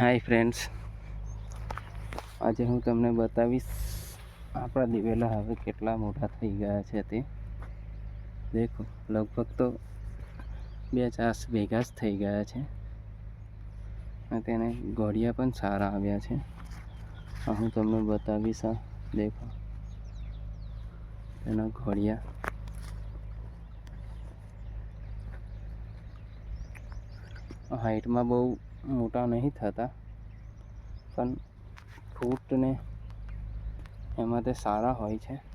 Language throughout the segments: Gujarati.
હાય ફ્રેન્ડ્સ આજે હું તમને બતાવીશ આપણા દિવેલા હવે કેટલા મોટા થઈ ગયા છે તે. દેખો, લગભગ તો બે ચાર ભેગા જ થઈ ગયા છે. અને તેને ગોળિયા પણ સારા આવ્યા છે. હું તમને બતાવીશ આ, દેખો. તેના ઘોડિયા હાઈટમાં બહુ મોટા નહીં થતા. પણ ફૂટને એમાં તે સારા હોય છે.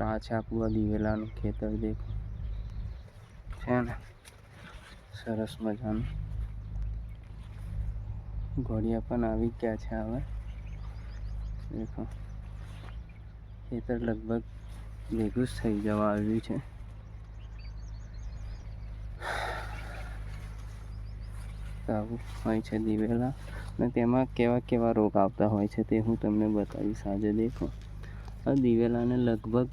આ છે દિવેલાનું ખેતર, દેખો. છે ને? સરસ મજાનું. ઘોડિયા પણ આવી ગયા છે હવે. દેખો. ખેતર લગભગ ભેગું જ થઈ જવા આવ્યું છે તો આવું હોય છે દિવેલા અને તેમાં કેવા કેવા રોગ આવતા હોય છે તે હું તમને બતાવીશ આજે દેખો. આ દિવેલાને લગભગ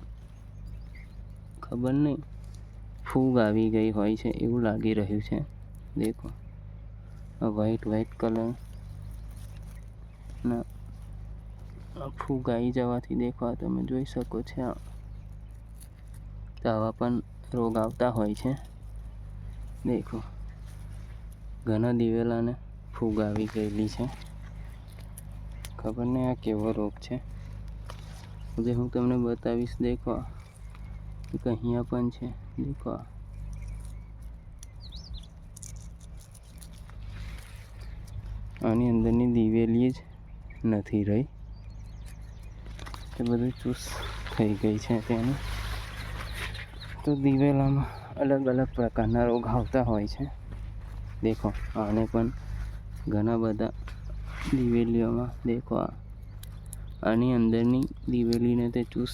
ખબર નહીં, ફૂગ આવી ગઈ હોય છે એવું લાગી રહ્યું છે. દેખો વ્હાઈટ વ્હાઈટ કલર ના ફૂગ આવી જવાથી દેખો, આ તમે જોઈ શકો છો તો આવા પણ રોગ આવતા હોય છે. દેખો ઘણા દિવેલાને ફૂગ આવી ગયેલી છે. ખબર નહીં આ કેવો રોગ છે? જે હું તમને બતાવીશ, દેખો. એક અહીંયા પણ છે, દેખો. આની અંદરની દિવેલી જ નથી રહી. તે બધું ચૂસ થઈ ગઈ છે તેની. તો દિવેલામાં અલગ અલગ પ્રકારના રોગ આવતા હોય છે. દેખો, આને પણ ઘણા બધા દિવેલીઓમાં દેખો આની અંદરની દિવેલીને તે ચૂસ,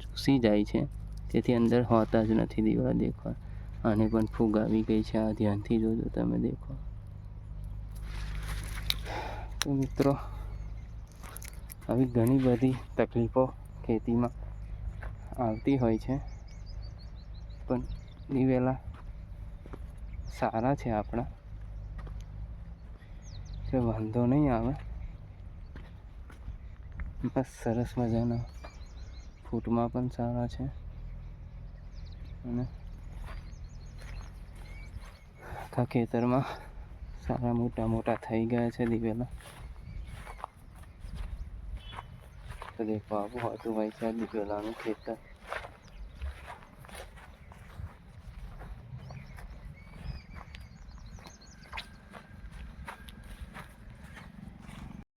ચૂસી જાય છે. તેથી અંદર હોતા જ નથી દીવા, દેખો આને પણ ફૂગ આવી ગઈ છે, આ ધ્યાનથી જોજો તમે, દેખો. તો મિત્રો, આવી ઘણી બધી તકલીફો ખેતીમાં આવતી હોય છે. પણ દિવેલા સારા છે આપણા. કે વાંધો નહીં આવે. બસ સરસ મજાના ફૂટમાં પણ સારા છે. અને આખા ખેતરમાં સારા મોટા મોટા થઈ ગયા છે દિવેલા. તો દેખો આવું હતું ભાઈ છે દિવેલાનું ખેતર.